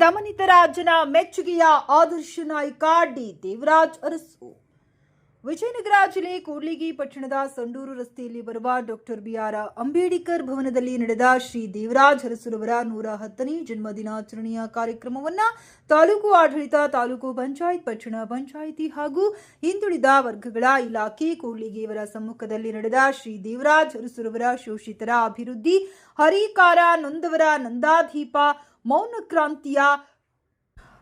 ದಮನಿತರ ಜನ ಮೆಚ್ಚುಗೆಯ ಆದರ್ಶ ನಾಯಕ ಡಿ. ದೇವರಾಜ್ ಅರಸು. ವಿಜಯನಗರ ಜಿಲ್ಲೆ ಕೂಡ್ಲಿಗಿ ಪಟ್ಟಣದ ಸಂಡೂರು ರಸ್ತೆಯಲ್ಲಿ ಬರುವ ಡಾಕ್ಟರ್ ಬಿಆರ್. ಅಂಬೇಡ್ಕರ್ ಭವನದಲ್ಲಿ ನಡೆದ ಶ್ರೀ ದೇವರಾಜ್ ಅರಸುರವರ ನೂರ ಹತ್ತನೇ ಜನ್ಮ ದಿನಾಚರಣೆಯ ಕಾರ್ಯಕ್ರಮವನ್ನ ತಾಲೂಕು ಆಡಳಿತ, ತಾಲೂಕು ಪಂಚಾಯತ್, ಪಟ್ಟಣ ಪಂಚಾಯಿತಿ ಹಾಗೂ ಹಿಂದುಳಿದ ವರ್ಗಗಳ ಇಲಾಖೆ ಕೂಡ್ಲಿಗಿಯವರ ಸಮ್ಮುಖದಲ್ಲಿ ನಡೆದ ಶ್ರೀ ದೇವರಾಜ್ ಅರಸುರವರ ಶೋಷಿತರ ಅಭಿವೃದ್ಧಿ, ಹರಿಕಾರ ನೊಂದವರ ನಂದಾದೀಪ ಮೌನ ಕ್ರಾಂತಿಯ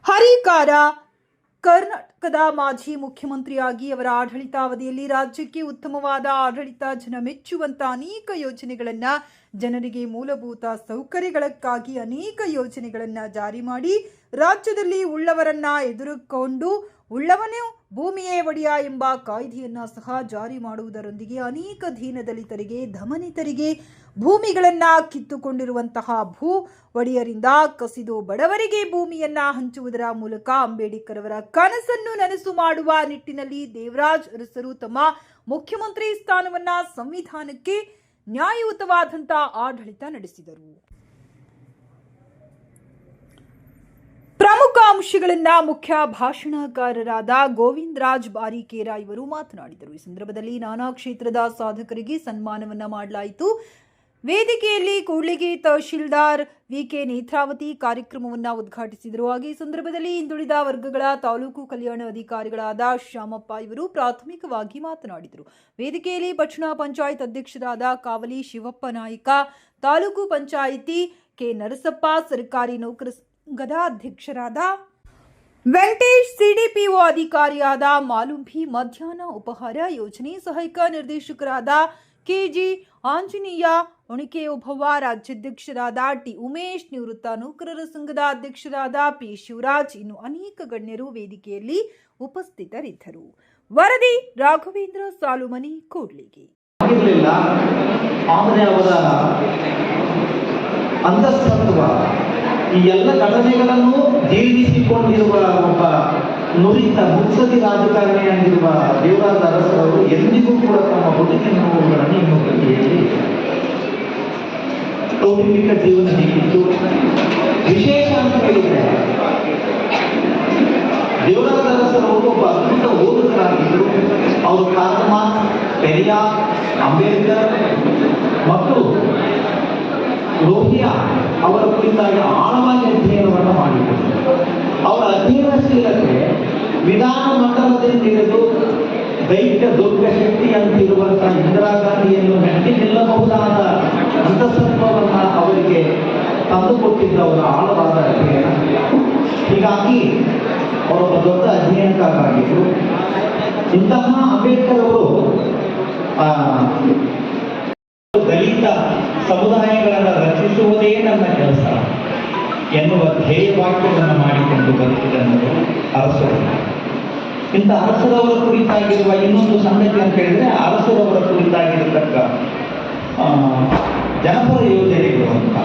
ಹರಿಕಾರ ಕರ್ನಾಟಕದ ಮಾಜಿ ಮುಖ್ಯಮಂತ್ರಿಯಾಗಿ ಅವರ ಆಡಳಿತಾವಧಿಯಲ್ಲಿ ರಾಜ್ಯಕ್ಕೆ ಉತ್ತಮವಾದ ಆಡಳಿತ ಜನ ಮೆಚ್ಚುವಂಥ ಅನೇಕ ಯೋಜನೆಗಳನ್ನು ಜನರಿಗೆ ಮೂಲಭೂತ ಸೌಕರ್ಯಗಳಕ್ಕಾಗಿ ಅನೇಕ ಯೋಜನೆಗಳನ್ನು ಜಾರಿ ಮಾಡಿ ರಾಜ್ಯದಲ್ಲಿ ಉಳ್ಳವರನ್ನ ಎದುರುಕೊಂಡು ಉಳ್ಳವನೇ ಭೂಮಿಯೇ ಒಡೆಯ ಎಂಬ ಕಾಯ್ದೆಯನ್ನು ಸಹ ಜಾರಿ ಮಾಡುವುದರೊಂದಿಗೆ ಅನೇಕ ದೀನದಲಿತರಿಗೆ ಧಮನಿತರಿಗೆ ಭೂಮಿಗಳನ್ನ ಕಿತ್ತುಕೊಂಡಿರುವಂತಹ ಭೂ ಒಡೆಯರಿಂದ ಕಸಿದು ಬಡವರಿಗೆ ಭೂಮಿಯನ್ನ ಹಂಚುವುದರ ಮೂಲಕ ಅಂಬೇಡ್ಕರ್ ಅವರ ಕನಸನ್ನು ನನಸು ಮಾಡುವ ನಿಟ್ಟಿನಲ್ಲಿ ದೇವರಾಜ್ ಅರಸರು ತಮ್ಮ ಮುಖ್ಯಮಂತ್ರಿ ಸ್ಥಾನವನ್ನ ಸಂವಿಧಾನಕ್ಕೆ ನ್ಯಾಯಯುತವಾದಂಥ ಆಡಳಿತ ನಡೆಸಿದರು. ಅಂಶಗಳನ್ನ ಮುಖ್ಯ ಭಾಷಣಕಾರರಾದ ಗೋವಿಂದರಾಜ್ ಬಾರಿಕೇರ ಇವರು ಮಾತನಾಡಿದರು. ಈ ಸಂದರ್ಭದಲ್ಲಿ ನಾನಾ ಕ್ಷೇತ್ರದ ಸಾಧಕರಿಗೆ ಸನ್ಮಾನವನ್ನ ಮಾಡಲಾಯಿತು. ವೇದಿಕೆಯಲ್ಲಿ ಕೂಡ್ಲಿಗಿ ತಹಶೀಲ್ದಾರ್ ವಿಕೆ ನೇತ್ರಾವತಿ ಕಾರ್ಯಕ್ರಮವನ್ನು ಉದ್ಘಾಟಿಸಿದರು. ಹಾಗೆ ಈ ಸಂದರ್ಭದಲ್ಲಿ ಹಿಂದುಳಿದ ವರ್ಗಗಳ ತಾಲೂಕು ಕಲ್ಯಾಣ ಅಧಿಕಾರಿಗಳಾದ ಶ್ಯಾಮಪ್ಪ ಇವರು ಪ್ರಾಥಮಿಕವಾಗಿ ಮಾತನಾಡಿದರು. ವೇದಿಕೆಯಲ್ಲಿ ಪಟ್ಟಣ ಪಂಚಾಯತ್ ಅಧ್ಯಕ್ಷರಾದ ಕಾವಲಿ ಶಿವಪ್ಪ ನಾಯ್ಕ, ತಾಲೂಕು ಪಂಚಾಯಿತಿ ಕೆ ನರಸಪ್ಪ, ಸರ್ಕಾರಿ ನೌಕರ ಸಂಘದ ಅಧ್ಯಕ್ಷರಾದ ವೆಂಕಟೇಶ್ ಸಿಡಿಪಿಒ ಅಧಿಕಾರಿಯಾದ ಮಾಲುಂಭಿ ಮಧ್ಯಾಹ್ನ ಉಪಹಾರ ಯೋಜನೆ ಸಹಾಯಕ ನಿರ್ದೇಶಕರಾದ ಕೆಜಿ ಆಂಜನೇಯ ಒಣಿಕೆ ಉಭವ ರಾಜ್ಯಾಧ್ಯಕ್ಷರಾದ ಟಿ ಉಮೇಶ್, ನಿವೃತ್ತ ನೌಕರರ ಸಂಘದ ಅಧ್ಯಕ್ಷರಾದ ಪಿ ಶಿವರಾಜ್, ಇನ್ನು ಅನೇಕ ಗಣ್ಯರು ವೇದಿಕೆಯಲ್ಲಿ ಉಪಸ್ಥಿತರಿದ್ದರು. ವರದಿ ರಾಘವೇಂದ್ರ ಸಾಲುಮನಿ ಕೂಡ್ಲಿಗೆ. ಅಂತಸ್ತತ್ವ ಈ ಎಲ್ಲ ಘಟನೆಗಳನ್ನು ಜೀರ್ಣಿಸಿಕೊಂಡಿರುವ ಒಬ್ಬ ನುರಿತ ಮುತ್ಸದಿ ರಾಜಕಾರಣಿಯಾಗಿರುವ ದೇವರಾಜ ಅರಸರವರು ಎಂದಿಗೂ ಕೂಡ ತಮ್ಮ ಬದುಕಿನ ನೋವುಗಳನ್ನು ಇನ್ನೊಬ್ಬರಿಗೆ ಕೌಟುಂಬಿಕ ಜೀವನ ಹೇಗಿತ್ತು. ವಿಶೇಷ ಅಂತ ಹೇಳಿದ್ರೆ, ದೇವರಾಜ ಅರಸರವರು ಒಬ್ಬ ಅದ್ಭುತ ಓದುಗರಾಗಿದ್ದರು. ಅವರು ಕಾರ್ಯಕ್ರಮ ಪೆರಿಯಾರ್ ಅಂಬೇಡ್ಕರ್ ಮತ್ತು ಲೋಹಿಯಾ ಅವರ ಕುರಿತಾಗಿ ಆಳವಾಗಿ ಅಧ್ಯಯನವನ್ನು ಮಾಡಿದರು. ಅವರ ಅಧ್ಯಯನಶೀಲತೆ ವಿಧಾನ ಮಂಡಲದಿಂದ ಹಿಡಿದು ದೈತ್ಯ ದುರ್ಗ ಶಕ್ತಿ ಅಂತಿರುವಂತಹ ಇಂದಿರಾ ಗಾಂಧಿಯನ್ನು ನಟ್ಟಿ ನಿಲ್ಲಬಹುದಾದ ಅಂತಸತ್ವವನ್ನು ಅವರಿಗೆ ತಂದುಕೊಟ್ಟಿದ್ದ ಅವರ ಆಳವಾದ ಅಧ್ಯಯನ. ಹೀಗಾಗಿ ಅವರು ದೊಡ್ಡ ಅಧ್ಯಯನಕಾರರಾಗಿದ್ದರು ಇಂತಹ ಅಂಬೇಡ್ಕರ್ ಅವರು ದಲಿತ ಸಮುದಾಯಗಳನ್ನು ರಕ್ಷಿಸುವುದೇ ನನ್ನ ಕೆಲಸ. ಎನ್ನುವ ಧ್ಯೇಯ ವಾಕ್ಯವನ್ನು ಮಾಡಿಕೊಂಡು ಬದುಕಿದವರು ಅರಸರು. ಇಂಥ ಅರಸರವರ ಕುರಿತಾಗಿರುವ ಇನ್ನೊಂದು ಸಂಗತಿ ಅಂತ ಹೇಳಿದ್ರೆ, ಅರಸರವರ ಕುರಿತಾಗಿರತಕ್ಕ ಜನಪದ ಯೋಜನೆಗಳು ಅಂತ.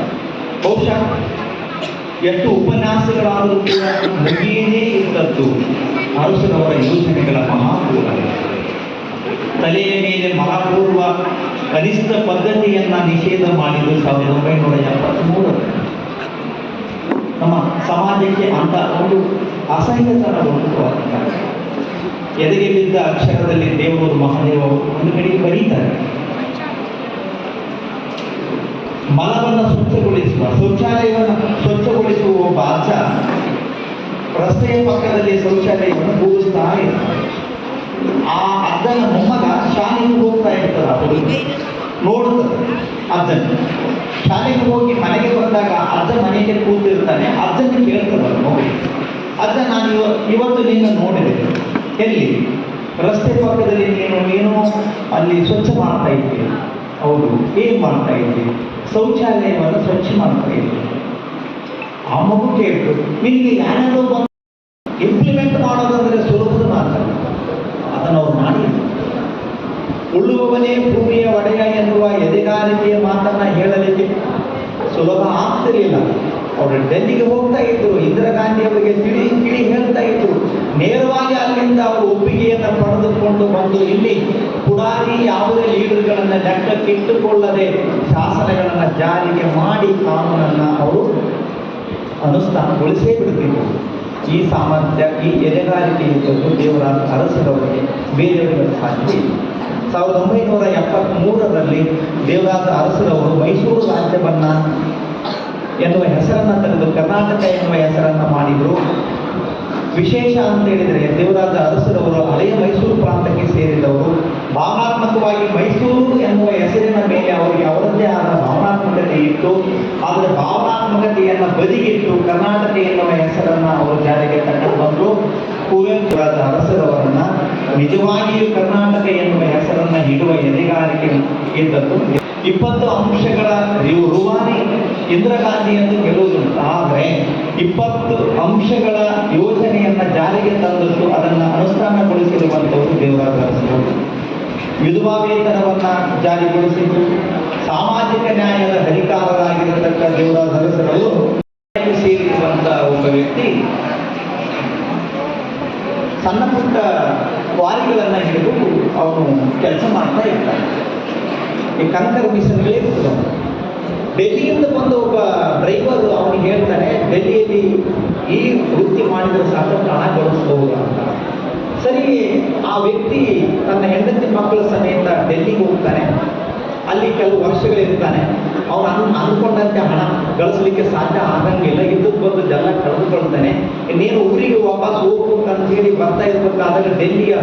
ಬಹುಶಃ ಎಷ್ಟು ಉಪನ್ಯಾಸಗಳಾದರೂ ಕೂಡ ಮುಗಿಯೇ ಇದ್ದದ್ದು ಅರಸರವರ ಯೋಜನೆಗಳ ಮಹಾಪೂರ ತಲೆಯ ಮೇಲೆ ಮಹಾಪೂರ್ವ ಕನಿಷ್ಠ ಪದ್ಧತಿಯನ್ನ ನಿಷೇಧ ಮಾಡಿದ್ದು ಸಾವಿರದ ಒಂಬೈನೂರ ಎಪ್ಪತ್ತ್ಮೂರರಲ್ಲಿ ನಮ್ಮ ಸಮಾಜಕ್ಕೆ ಅಂತ ಒಂದು ಅಸಹ್ಯತನ ಉಂಟುವಾಗಿದೆ ಎದೆಗೆ ಬಿದ್ದ ಅಕ್ಷರದಲ್ಲಿ ದೇವರು ಮಹಾದೇವ ಒಂದು ಕಡೆ ಬರೀತಾರೆ. ಮಲವನ್ನು ಸ್ವಚ್ಛಗೊಳಿಸುವ, ಶೌಚಾಲಯವನ್ನು ಸ್ವಚ್ಛಗೊಳಿಸುವ ಒಬ್ಬ ಆಚ ರಸ್ತೆಯ ಪಕ್ಕದಲ್ಲಿ ಶೌಚಾಲಯವನ್ನು ಕೂಗಿಸ್ತಾ ಇರ್ತಾರೆ. ಆ ಅಜ್ಜನ ಮೊಮ್ಮಗ ಶಾಲೆಗೆ ಹೋಗ್ತಾ ಇರ್ತದ ಹುಡುಗಿ ಅಜ್ಜನ. ಶಾಲೆಗೆ ಹೋಗಿ ಮನೆಗೆ ಬಂದಾಗ ಅಜ್ಜ ಮನೆಗೆ ಕೂತಿರ್ತಾನೆ, ಅಜ್ಜನ ಕೇಳ್ತದ ಮಗು ಅಜ್ಜ, ನಾನು ಇವ, ಇವತ್ತು ನಿನ್ನ ನೋಡಿದೆ. ಎಲ್ಲಿ? ರಸ್ತೆ ಪಕ್ಕದಲ್ಲಿ ನೀನು ನೀನು ಅಲ್ಲಿ ಸ್ವಚ್ಛ ಮಾಡ್ತಾ ಇದ್ದೆ ಹೌದು, ಏನ್ ಮಾಡ್ತಾ ಇದ್ದೆ ಶೌಚಾಲಯವನ್ನು ಸ್ವಚ್ಛ ಮಾಡ್ತಾ ಇದ್ದೆ ಆ ಮಗು ಕೇಳ್ತು, ನಿನಗೆ ಯಾರ್ಯಾರೋ ಬಂದು ಇಂಪ್ಲಿಮೆಂಟ್ ಮಾಡೋದಂದ್ರೆ ಸುಲಭದ ಮಾತಲ್ಲ ಅದನ್ನು ಅವ್ರು ಮಾಡಿದ್ರು ಉಳ್ಳುವವನೇ ಭೂಮಿಯ ಒಡೆಯ ಎನ್ನುವ ಎದೆಗಾರಿಕೆಯ ಮಾತನ್ನ ಹೇಳಲಿಕ್ಕೆ ಸುಲಭ ಆಗ್ತಿರ್ಲಿಲ್ಲ. ಅವರು ಡೆಲ್ಲಿಗೆ ಹೋಗ್ತಾ ಇದ್ರು, ಇಂದಿರಾ ಗಾಂಧಿ ಅವರಿಗೆ ತಿಳಿ ತಿಳಿ ಹೇಳ್ತಾ ಇದ್ರು. ನೇರವಾಗಿ ಅಲ್ಲಿಂದ ಅವರು ಒಪ್ಪಿಗೆಯನ್ನು ಪಡೆದುಕೊಂಡು ಬಂದು ಇಲ್ಲಿ ಪುಡಾರಿ ಯಾವುದೇ ಲೀಡರ್ಗಳನ್ನ ಲೆಕ್ಕಕ್ಕಿಟ್ಟುಕೊಳ್ಳದೆ ಶಾಸನಗಳನ್ನ ಜಾರಿಗೆ ಮಾಡಿ ಕಾನೂನನ್ನ ಅವರು ಅನುಷ್ಠಾನಗೊಳಿಸೇ ಬಿಡುತ್ತಿದ್ದರು ಈ ಸಾಮರ್ಥ್ಯ, ಈ ಎದೆಗಾರಿಕೆ ಇದ್ದದ್ದು ದೇವರ ಅರಸರವರಿಗೆ ಬೇರೆಯವರಿಗೆ ಸಾಧ್ಯ. ಸಾವಿರದ ಒಂಬೈನೂರ ಎಪ್ಪತ್ತ್ಮೂರರಲ್ಲಿ ದೇವರಾಜ ಅರಸರವರು ಮೈಸೂರು ರಾಜ್ಯವನ್ನ ಎನ್ನುವ ಹೆಸರನ್ನು ತೆಗೆದು ಕರ್ನಾಟಕ ಎನ್ನುವ ಹೆಸರನ್ನು ಮಾಡಿದರು. ವಿಶೇಷ ಅಂತ ಹೇಳಿದರೆ ದೇವರಾಜ ಅರಸರವರು ಹಳೆಯ ಮೈಸೂರು ಪ್ರಾಂತಕ್ಕೆ ಸೇರಿದವರು. ಭಾವನಾತ್ಮಕವಾಗಿ ಮೈಸೂರು ಎನ್ನುವ ಹೆಸರಿನ ಮೇಲೆ ಅವರಿಗೆ ಅವರದ್ದೇ ಆದ ಭಾವನಾತ್ಮಕತೆ ಇತ್ತು. ಆದರೆ ಭಾವನಾತ್ಮಕತೆಯನ್ನು ಬದಿಗಿಟ್ಟು ಕರ್ನಾಟಕ ಎನ್ನುವ ಹೆಸರನ್ನು ಅವರು ಜಾರಿಗೆ ತಗೊಂಡು ಬಂದರು. ಕುವೆಂಪು ಅರಸರವರನ್ನ ನಿಜವಾಗಿಯೂ ಕರ್ನಾಟಕ ಎನ್ನುವ ಹೆಸರನ್ನು ಇಡುವ ಎದೆಗಾರಿಕೆ ಇದ್ದದ್ದು ಇಪ್ಪತ್ತು ಅಂಶಗಳ ರುವಾನಿ ಇಂದಿರಾ ಗಾಂಧಿಯನ್ನು ಗೆಲ್ಲುವುದುಂಟು ಆದರೆ ಇಪ್ಪತ್ತು ಅಂಶಗಳ ಯೋಜನೆಯನ್ನ ಜಾರಿಗೆ ತಂದದ್ದು ಅದನ್ನು ಅನುಷ್ಠಾನಗೊಳಿಸಿರುವಂಥವರು ದೇವರಾಜ ಅರಸರು ವಿಧವಾ ವೇತನವನ್ನ ಜಾರಿಗೊಳಿಸಿದ್ದು ಸಾಮಾಜಿಕ ನ್ಯಾಯದ ಹರಿಕಾರರಾಗಿರತಕ್ಕ ದೇವರಾಜ ಅರಸರು ಸೇರಿರುವಂತಹ ಒಬ್ಬ ವ್ಯಕ್ತಿ ಸಣ್ಣ ಪುಟ್ಟ ಕ್ವಾರಿಗಳನ್ನ ಹಿಡಿದು ಅವನು ಕೆಲಸ ಮಾಡ್ತಾ ಇರ್ತಾನೆ. ಈ ಕಂಕರ್ ಮಿಷನ್ಗಳೇ ಇರ್ತದೆ ಡೆಲ್ಲಿಯಿಂದ ಬಂದ ಒಬ್ಬ ಡ್ರೈವರ್ ಅವನಿಗೆ ಹೇಳ್ತಾನೆ, ಡೆಲ್ಲಿಯಲ್ಲಿ ಈ ವೃತ್ತಿ ಮಾಡಿದ್ರೆ ಸಾಕು, ಪ್ರಾಣ ಗಳಿಸ್ಬಹುದು ಅಂತ. ಸರಿ, ಆ ವ್ಯಕ್ತಿ ತನ್ನ ಹೆಂಡತಿ ಮಕ್ಕಳ ಸಮೇತ ಡೆಲ್ಲಿಗೆ ಹೋಗ್ತಾನೆ. ಅಲ್ಲಿ ಕೆಲವು ವರ್ಷಗಳಿರ್ತಾನೆ ಅವನು ಅನ್, ಅನ್ಕೊಂಡಂತೆ ಹಣ ಗಳಿಸ್ಲಿಕ್ಕೆ ಸಾಧ್ಯ ಆಗಂಗಿಲ್ಲ. ಇದ್ದು ಬಂದು ಜನ ಕಳೆದುಕೊಳ್ತಾನೆ. ನೀನು ಊರಿಗೆ ವಾಪಸ್ ಹೋಗು ಅಂತ ಹೇಳಿ ಬರ್ತಾ ಇರಬೇಕಾದಾಗ ಡೆಲ್ಲಿಯ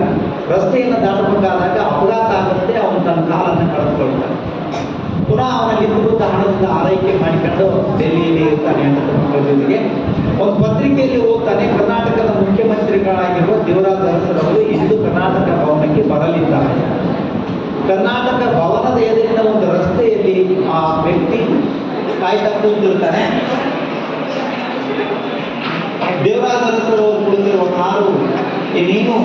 ರಸ್ತೆಯನ್ನು ದಾಟಬೇಕಾದಾಗ ಅಪಘಾತ ಆಗುತ್ತೆ ಅವನು ತನ್ನ ಕಾಲನ್ನು ಕಳೆದುಕೊಳ್ತಾನೆ. ಪುನಃ ಅವನಲ್ಲಿ ಇದ್ದ ಹಣದಿಂದ ಆರೈಕೆ ಮಾಡಿಕೊಂಡು ಡೆಲ್ಲಿಯಲ್ಲಿ ಇರ್ತಾನೆ ಅಂತ ಜೊತೆಗೆ ಒಂದು ಪತ್ರಿಕೆಯಲ್ಲಿ ಹೋಗ್ತಾನೆ ಕರ್ನಾಟಕದ ಮುಖ್ಯಮಂತ್ರಿಗಳಾಗಿರುವ ದೇವರಾಜ ಅರಸರವರು ಇಂದು ಕರ್ನಾಟಕ ಭವನಕ್ಕೆ ಬರಲಿದ್ದಾರೆ. ಕರ್ನಾಟಕ ಭವನದ ಎದುರಿನ ಒಂದು ರಸ್ತೆಯಲ್ಲಿ ಆ ವ್ಯಕ್ತಿ ಕಾಯ್ತಾ ಕುಳಿತಿರ್ತಾನೆ ದೇವರಾಜ ಅರಸರವರು ಕುಳಿತಿರುವ ಕಾರು ನೀನು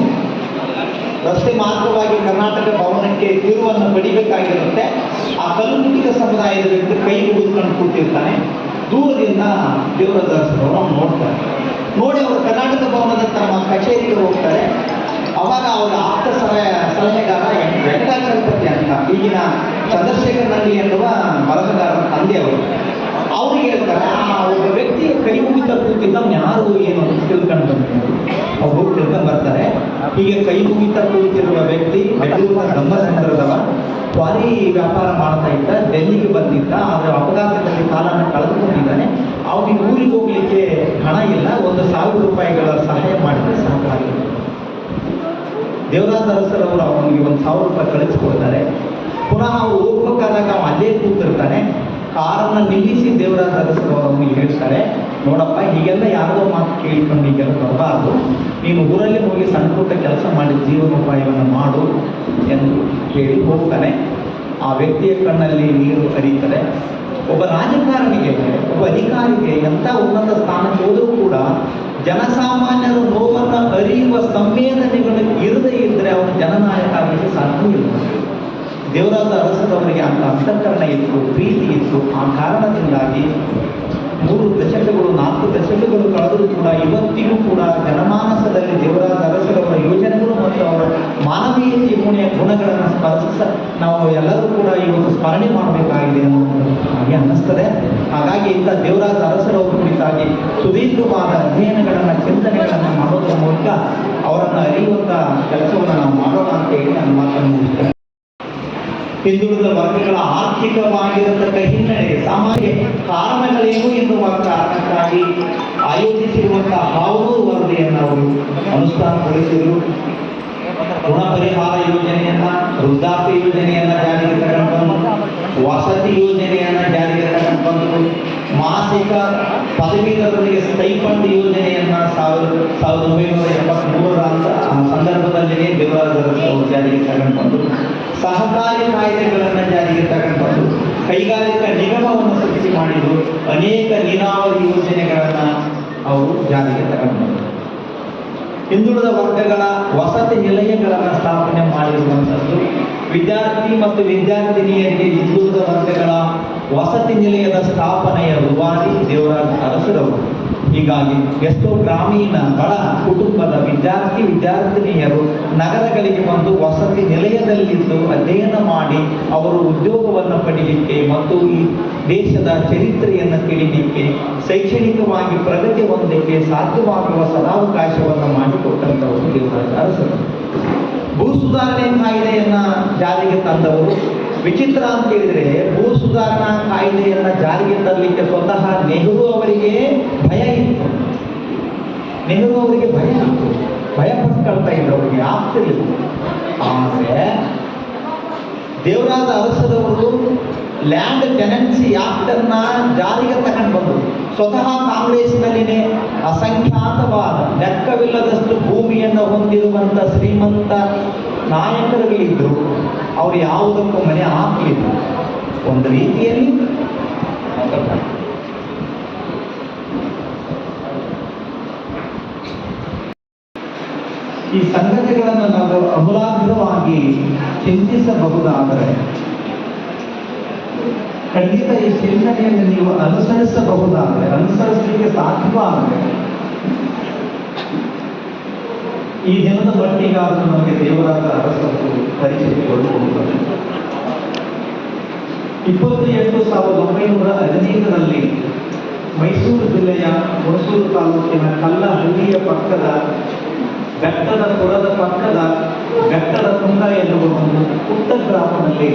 ರಸ್ತೆ ಮಾರ್ಗವಾಗಿ ಕರ್ನಾಟಕ ಭವನಕ್ಕೆ ತಿರುವನ್ನು ಪಡಿಬೇಕಾಗಿರುತ್ತೆ. ಆ ಕಲ್ಲುಮುಟ್ಟಿಗ ಸಮುದಾಯದ ವ್ಯಕ್ತಿ ಕೈ ಮುಗಿದುಕೊಂಡು ಕೂತಿರ್ತಾನೆ. ದೂರದಿಂದ ದೇವರಾಜ ಅರಸರವರು ನೋಡ್ತಾರೆ. ನೋಡಿ, ಅವರು ಕರ್ನಾಟಕ ಭವನದ ತಮ್ಮ ಕಚೇರಿಗೆ ಹೋಗ್ತಾರೆ. ಅವಾಗ ಅವರ ಆಪ್ತ ಸಲಹೆ ಸಲಹೆಗಾರ ವೆಂಕಟಾಚಲಪತಿ ಅಂತ. ಈಗಿನ ಚಂದ್ರಶೇಖರ್ನಲ್ಲಿ ಎನ್ನುವ ಬರಹಗಾರ ತಂದೆ ಅವರು. ಅವ್ರಿಗೆ ಹೇಳ್ತಾರೆ, ಆ ಒಬ್ಬ ವ್ಯಕ್ತಿ ಕೈ ಮುಗಿತ ಕೂತಿದ್ದ ಯಾರು ಏನು ತಿಳ್ಕೊಂಡು ಬಂದ್ರು ಅವರು ತಿಳ್ಕೊಂಡು ಬರ್ತಾರೆ. ಹೀಗೆ ಕೈ ಮುಗಿತ ಕೂತಿರುವ ವ್ಯಕ್ತಿ ಬೆಂಗಳೂರಿನ ಗಮ್ಮಸಂದ್ರದವ ಕ್ವಾರಿ ವ್ಯಾಪಾರ ಮಾಡ್ತಾ ಇದ್ದ, ಡೆಲ್ಲಿಗೆ ಬಂದಿದ್ದ, ಆದರೆ ಅಪಘಾತದಲ್ಲಿ ಕಾಲನ್ನು ಕಳೆದುಕೊಂಡಿದ್ದಾನೆ. ಅವನಿಗೆ ಊರಿಗೆ ಹೋಗ್ಲಿಕ್ಕೆ ಹಣ ಇಲ್ಲ, ಒಂದು ಸಾವಿರ ರೂಪಾಯಿಗಳ ಸಹಾಯ ಮಾಡಿದ್ರೆ ಸಾಕಾಗಿದೆ ದೇವರಾಜ ಅವರು ಅವನಿಗೆ ಒಂದು ಸಾವಿರ ರೂಪಾಯಿ ಕಳಿಸ್ಕೊಡ್ತಾರೆ ಪುನಃ ಅವ್ರು ಹೋಗ್ಬೇಕಾದಾಗ ಅವ ಅಲ್ಲೇ ಕೂತಿರ್ತಾನೆ. ಕಾರನ್ನು ನಿಲ್ಲಿಸಿ ದೇವರಾಜ ಅವರು ಅವನಿಗೆ ಹೇಳ್ತಾರೆ, ನೋಡಪ್ಪ, ಹೀಗೆಲ್ಲ ಯಾರದೋ ಮಾತು ಕೇಳಿಕೊಂಡು ಹೀಗೆಲ್ಲ ಬರಬಾರ್ದು. ನೀನು ಊರಲ್ಲಿ ಹೋಗಿ ಸಣ್ಣ ಪುಟ್ಟ ಕೆಲಸ ಮಾಡಿ ಜೀವನೋಪಾಯವನ್ನು ಮಾಡು ಎಂದು ಹೇಳಿ ಹೋಗ್ತಾನೆ. ಆ ವ್ಯಕ್ತಿಯ ಕಣ್ಣಲ್ಲಿ ನೀರು ಹರಿಯುತ್ತದೆ. ಒಬ್ಬ ರಾಜಕಾರಣಿಗೆ, ಒಬ್ಬ ಅಧಿಕಾರಿಗೆ ಎಂಥ ಉನ್ನತ ಸ್ಥಾನಕ್ಕೆ ಹೋದರೂ ಕೂಡ ಜನಸಾಮಾನ್ಯರ ನೋವನ್ನು ಅರಿಯುವ ಸಂವೇದನೆಗಳು ಇರದೇ ಇದ್ದರೆ ಅವನು ಜನನಾಯಕ ಆಗಲಿಕ್ಕೆ ಸಾಧ್ಯವಿಲ್ಲ ದೇವರಾದ ಅರಸರವರಿಗೆ ಅಂತ ಅಂತಃಕರಣ ಇತ್ತು, ಪ್ರೀತಿ ಇತ್ತು. ಆ ಕಾರಣದಿಂದಾಗಿ ಮೂರು ದಶಕಗಳು, ನಾಲ್ಕು ದಶಕಗಳು ಕಳೆದರೂ ಕೂಡ ಇವತ್ತಿಗೂ ಕೂಡ ಜನಮಾನಸದಲ್ಲಿ ದೇವರಾದ ಅರಸರವರ ಅವರ ಗುಣ ಗುಣಗಳನ್ನು ನಾವು ಎಲ್ಲರೂ ಕೂಡ ಇವತ್ತು ಸ್ಮರಣೆ ಮಾಡಬೇಕಾಗಿದೆ ಹಾಗೆ ಅನ್ನಿಸ್ತದೆ. ಹಾಗಾಗಿ ಇಂಥ ದೇವರಾಜ ಅರಸರ ಕುರಿತಾಗಿ ಸುದೀರ್ಘವಾದ ಅಧ್ಯಯನಗಳನ್ನು, ಚಿಂತನೆಗಳನ್ನು ಮಾಡೋದ್ರ ಮೂಲಕ ಅವರನ್ನು ಅರಿಯುವಂಥ ಕೆಲಸವನ್ನು ನಾವು ಮಾಡೋಣ ಅಂತ ಹೇಳಿ ನನ್ನ ಮಾತನ್ನು ಹಿಂದುಳಿದ ವರ್ಗಗಳ ಆರ್ಥಿಕವಾಗಿರತಕ್ಕ ಹಿನ್ನೆಲೆ ಸಾಮಾನ್ಯ ಕಾರಣಗಳೇನು ಎನ್ನುವ ಕಾರಣಕ್ಕಾಗಿ ಆಯೋಜಿಸಿರುವಂತಹ ಹಾವೂರು ವರದಿಯನ್ನು ಅವರು ಅನುಷ್ಠಾನಗೊಳಿಸಿದರು. ಋಣ ಪರಿಹಾರ ಯೋಜನೆಯನ್ನ, ವೃದ್ಧಾಪ್ಯ ಯೋಜನೆಯನ್ನ ಜಾರಿಗೆ ತಗೊಂಡು ವಸತಿ ಯೋಜನೆಯನ್ನ ಜಾರಿಗೆ ತಗೊಂಡು ಮಾಸಿಕ ಪದವೀಧರರಿಗೆ ಸ್ಟೈಫಂಡ್ ಯೋಜನೆಯನ್ನ ಸಾವಿರದ ಸಾವಿರದ ಒಂಬೈನೂರ ಆ ಸಂದರ್ಭದಲ್ಲಿಯೇ ಅವರು ಜಾರಿಗೆ ತಗೊಂಡು ಸಹಕಾರಿ ಕಾಯ್ದೆಗಳನ್ನು ಜಾರಿಗೆ ತಗೊಂಡು ಕೈಗಾರಿಕಾ ನಿಗಮವನ್ನು ಸೃಷ್ಟಿ ಮಾಡಿದ್ರು, ಅನೇಕ ನೀರಾವರಿ ಯೋಜನೆಗಳನ್ನು ಅವರು ಜಾರಿಗೆ ತಗೊಂಡು ಹಿಂದುಳಿದ ವರ್ಗಗಳ ವಸತಿ ನಿಲಯಗಳನ್ನು ಸ್ಥಾಪನೆ ಮಾಡಿರುವಂಥದ್ದು. ವಿದ್ಯಾರ್ಥಿ ಮತ್ತು ವಿದ್ಯಾರ್ಥಿನಿಯರಿಗೆ ಹಿಂದುಳಿದ ವರ್ಗಗಳ ವಸತಿ ನಿಲಯದ ಸ್ಥಾಪನೆಯ ರೂವಾರಿ ದೇವರಾಜ ಅರಸರವರು. ಹೀಗಾಗಿ ಎಷ್ಟೋ ಗ್ರಾಮೀಣ ಬಡ ಕುಟುಂಬದ ವಿದ್ಯಾರ್ಥಿ ವಿದ್ಯಾರ್ಥಿ ವಿದ್ಯಾರ್ಥಿನಿಯರು ನಗರಗಳಿಗೆ ಬಂದು ವಸತಿ ನಿಲಯದಲ್ಲಿದ್ದು ಅಧ್ಯಯನ ಮಾಡಿ ಅವರು ಉದ್ಯೋಗವನ್ನು ಪಡೀಲಿಕ್ಕೆ ಮತ್ತು ಈ ದೇಶದ ಚರಿತ್ರೆಯನ್ನು ತಿಳಿಲಿಕ್ಕೆ, ಶೈಕ್ಷಣಿಕವಾಗಿ ಪ್ರಗತಿ ಹೊಂದಲಿಕ್ಕೆ ಸಾಧ್ಯವಾಗುವ ಸದಾವಕಾಶವನ್ನು ಮಾಡಿಕೊಟ್ಟಂತವರು ದೇವರಾಜ ಅರಸರು. ಭೂ ಸುಧಾರಣೆ ಕಾಯ್ದೆಯನ್ನ ಜಾರಿಗೆ ತಂದವರು. ವಿಚಿತ್ರ ಅಂತ ಹೇಳಿದ್ರೆ ಭೂ ಸುಧಾರಣಾ ಕಾಯ್ದೆಯನ್ನ ಜಾರಿಗೆ ತರಲಿಕ್ಕೆ ಸ್ವತಃ ನೆಹರು ಅವರಿಗೆ ನೆಹರು ಅವರಿಗೆ ಭಯ ಭಯ ಪಟ್ಕೊಳ್ತಾ ಇದ್ರು ಅವರಿಗೆ, ಆಗ್ತಿರ್ಲಿಲ್ಲ. ಆದರೆ ದೇವರಾಜ ಅರಸರವರು ಲ್ಯಾಂಡ್ ಟೆನೆನ್ಸಿ ಆಕ್ಟ್ ಅನ್ನ ಜಾರಿಗೆ ತಗೊಂಡು ಬಂದರು. ಸ್ವತಃ ಕಾಂಗ್ರೆಸ್ನಲ್ಲಿನೇ ಅಸಂಖ್ಯಾತವಾದ, ಲೆಕ್ಕವಿಲ್ಲದಷ್ಟು ಭೂಮಿಯನ್ನು ಹೊಂದಿರುವಂತ ಶ್ರೀಮಂತ ನಾಯಕರುಗಳಿದ್ರು. ಅವರು ಯಾವುದಕ್ಕೂ ಮನೆ ಹಾಕಲಿಲ್ಲ. ಒಂದು ರೀತಿಯಲ್ಲಿ ಈ ಸಂಗತಿಗಳನ್ನು ಅಮೂಲಾಗ್ರವಾಗಿ ಚಿಂತಿಸಬಹುದಾದರೆ ಖಂಡಿತ ಈ ಚಿಂತನೆಯನ್ನು ನೀವು ಅನುಸರಿಸಬಹುದಾದರೆ, ಅನುಸರಿಸಲಿಕ್ಕೆ ಸಾಧ್ಯವಾದರೆ, ಈ ದಿನದ ಮಟ್ಟಿಗಾದರೂ ನಮಗೆ ದೇವರಾದ ಅರಸತ್ತು ಪರಿಚಯಗೊಳ್ಳುವುದು ಇಪ್ಪತ್ತು ಎಂಟು ಸಾವಿರದ ಒಂಬೈನೂರ ಹದಿನೈದರಲ್ಲಿ ಮೈಸೂರು ಜಿಲ್ಲೆಯ ಹೊಸೂರು ತಾಲೂಕಿನ ಕಲ್ಲಹಳ್ಳಿಯ ಪಕ್ಕದ ಬೆಟ್ಟದ ಪುರದ ಪಕ್ಕದ ಬೆಟ್ಟದ ತುಂಗ ಎನ್ನುವ ಒಂದು ಪುಟ್ಟ ಗ್ರಾಮದಲ್ಲಿ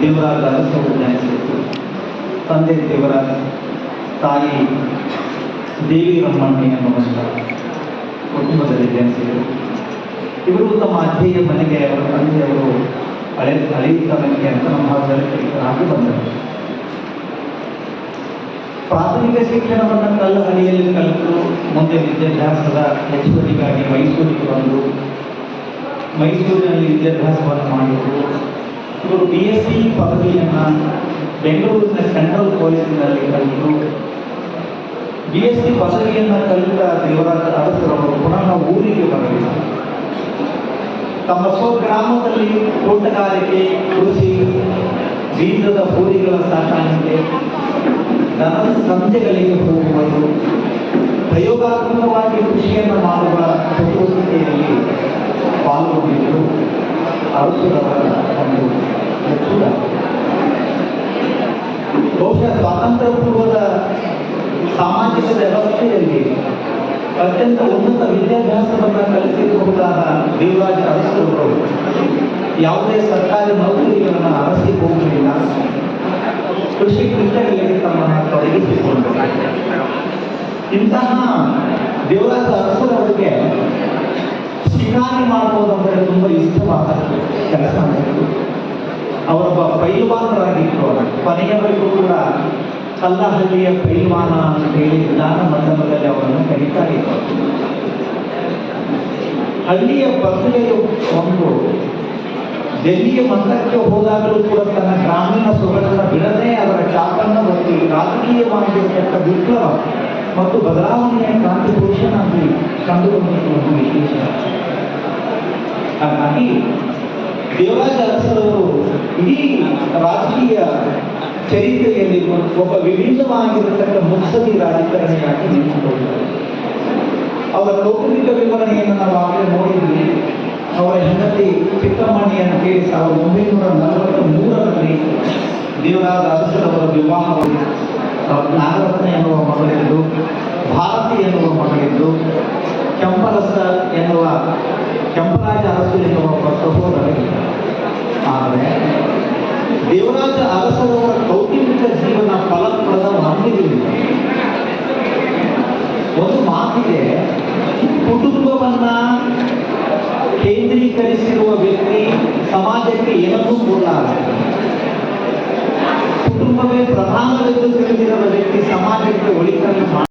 ದೇವರಾಜ ಅರಸರು ಜನಿಸಿದರು ತಂದೆ ದೇವರಾಜ, ತಾಯಿ ದೇವಿ ರಮ್ಮಣ್ಣಿ ಎನ್ನುವಂಥ ಕುಟುಂಬದಲ್ಲಿ ಜನಿಸಿದರು ಇವರು ತಮ್ಮ ಅಜ್ಜಿಯ ಮನೆಗೆ ಅವರ ತಂದೆಯವರು ಹಳೆ ಮನೆಗೆ ಅಂತ ನಮ್ಮ ಭಾಗದಲ್ಲಿ ಬಂದರು. ಪ್ರಾಥಮಿಕ ಶಿಕ್ಷಣವನ್ನು ಕಲ್ಲಹಳ್ಳಿಯಲ್ಲಿ ಕಲಿತು ಮುಂದೆ ವಿದ್ಯಾಭ್ಯಾಸದ ಹೆಚ್ಚುವರಿಗಾಗಿ ಮೈಸೂರಿಗೆ ಬಂದು ಮೈಸೂರಿನಲ್ಲಿ ವಿದ್ಯಾಭ್ಯಾಸವನ್ನು ಮಾಡಿದರು. ಇವರು ಬಿ ಎಸ್ ಸಿ ಪದವಿಯನ್ನು ಬೆಂಗಳೂರಿನ ಸೆಂಟ್ರಲ್ ಕಾಲೇಜಿನಲ್ಲಿ ಕಲಿತು. ಬಿ ಎಸ್ ಸಿ ಪದವಿಯನ್ನು ಕಲಿತ ದೇವರಾಜ ಅರಸರವರು ಪುನಃ ಊರಿಗೆ ಬರಲಿಲ್ಲ ತಮ್ಮ ಸ್ವಗ್ರಾಮದಲ್ಲಿ ತೋಟಗಾರಿಕೆ, ಕೃಷಿ, ಬೀಜದ ಹೂರಿಗಳ ಸಾಕಾಣಿಕೆ ದನದ ಸಂಸ್ಥೆಗಳಿಗೆ ಹೋಗುವುದು, ಪ್ರಯೋಗಾತ್ಮಕವಾಗಿ ಕೃಷಿಯನ್ನು ಮಾಡುವ ಚಟುವಟಿಕೆಯಲ್ಲಿ ಪಾಲ್ಗೊಂಡಿದ್ದು ಅರಸುರವರ ಒಂದು ಹೆಚ್ಚುಡ ಬಹುಶಃ ಸ್ವಾತಂತ್ರ್ಯ ಪೂರ್ವದ ಸಾಮಾಜಿಕ ವ್ಯವಸ್ಥೆಯಲ್ಲಿ ಅತ್ಯಂತ ಉನ್ನತ ವಿದ್ಯಾಭ್ಯಾಸವನ್ನು ಕಲಿಸಿರಬಹುದಾದ ದೇವರಾಜ ಅರಸರು ಯಾವುದೇ ಸರ್ಕಾರಿ ನೌಕರಿಗಳನ್ನು ಅರಸಿ ಹೋಗಲಿಲ್ಲ ಕೃಷಿ ಕೃತ್ಯಗಳಲ್ಲಿ ತಮ್ಮನ್ನು ತೊಡಗಿಸಿಕೊಂಡು ಇಂತಹ ದೇವರಾಜ ಅರಸರವರಿಗೆ ಶಿಕಾರಿ ಮಾಡುವುದಂದರೆ ತುಂಬ ಇಷ್ಟವಾದ ಕೆಲಸ ಅವರೊಬ್ಬ ಪೈಲ್ವಾನರಾಗಿತ್ತು ಕೊನೆಯವರೆಗೂ ಕೂಡ ಕಲ್ಲಹಳ್ಳಿಯ ಪೈಲ್ವಾನ ಅಂತ ಹೇಳಿ ವಿಧಾನ ಮಂಡಲದಲ್ಲಿ ಅವರನ್ನು ಕರೀತಾ ಇದ್ದರು ಹಳ್ಳಿಯ ಬದಲೆಯ ಒಂದು ಡೆಲ್ಲಿಯ ಮಟ್ಟಕ್ಕೆ ಹೋದಾಗಲೂ ಕೂಡ ತನ್ನ ಗ್ರಾಮೀಣ ಸೊಗಡನ್ನು ಬಿಡದೆ ಅವರ ಚಾಪನ್ನು ಒತ್ತಿ ರಾಜಕೀಯವಾಗಿರತಕ್ಕ ವಿಪ್ಲವ ಮತ್ತು ಬದಲಾವಣೆಯ ಕಾಂಟ್ರಿಬ್ಯೂಷನ್ ಅಲ್ಲಿ ಕಂಡುಬಂದಿದ್ದು ಒಂದು ವಿಶೇಷ ಹಾಗಾಗಿ ದೇವರಾಜ ಅರಸರವರು ಇಡೀ ರಾಜಕೀಯ ಚರಿತ್ರೆಯಲ್ಲಿ ಒಂದು- ಒಬ್ಬ ವಿಭಿನ್ನವಾಗಿರತಕ್ಕ ಮುತ್ಸದಿ ರಾಜಕಾರಣಿಯಾಗಿ ನಿಂತುಕೊಂಡಿದ್ದಾರೆ ಅವರ ಕೌಟುಂಬಿಕ ವಿವರಣೆಯನ್ನು ನಾವು ಆಗಲೇ ನೋಡಿದ್ವಿ ಅವರ ಹೆಂಡತಿ ಚಿಕ್ಕಮ್ಮಣ್ಣಿಯನ್ನು ಸೇರಿ ಸಾವಿರದ ಒಂಬೈನೂರ ನಲವತ್ತ ಮೂರರಲ್ಲಿ ದೇವರಾಜ ಅರಸರವರ ವಿವಾಹವನ್ನು ನಾಗರತ್ನ ಎನ್ನುವ ಮಗಳಿದ್ದು, ಭಾರತಿ ಎನ್ನುವ ಮಗಳಿದ್ದು, ಕೆಂಪರಸ ಎನ್ನುವ ಕೆಂಪರಾಜ ಅರಸು ಎನ್ನುವ ಒಬ್ಬ ಕೇಂದ್ರೀಕರಿಸಿರುವ ವ್ಯಕ್ತಿ ಸಮಾಜಕ್ಕೆ ಏನನ್ನೂ ಕೊಡಲಾರ ಕುಟುಂಬವೇ ಪ್ರಧಾನವೆಂದು ತಿಳಿದಿರುವ ವ್ಯಕ್ತಿ ಸಮಾಜಕ್ಕೆ ಒಳಿತನ್ನು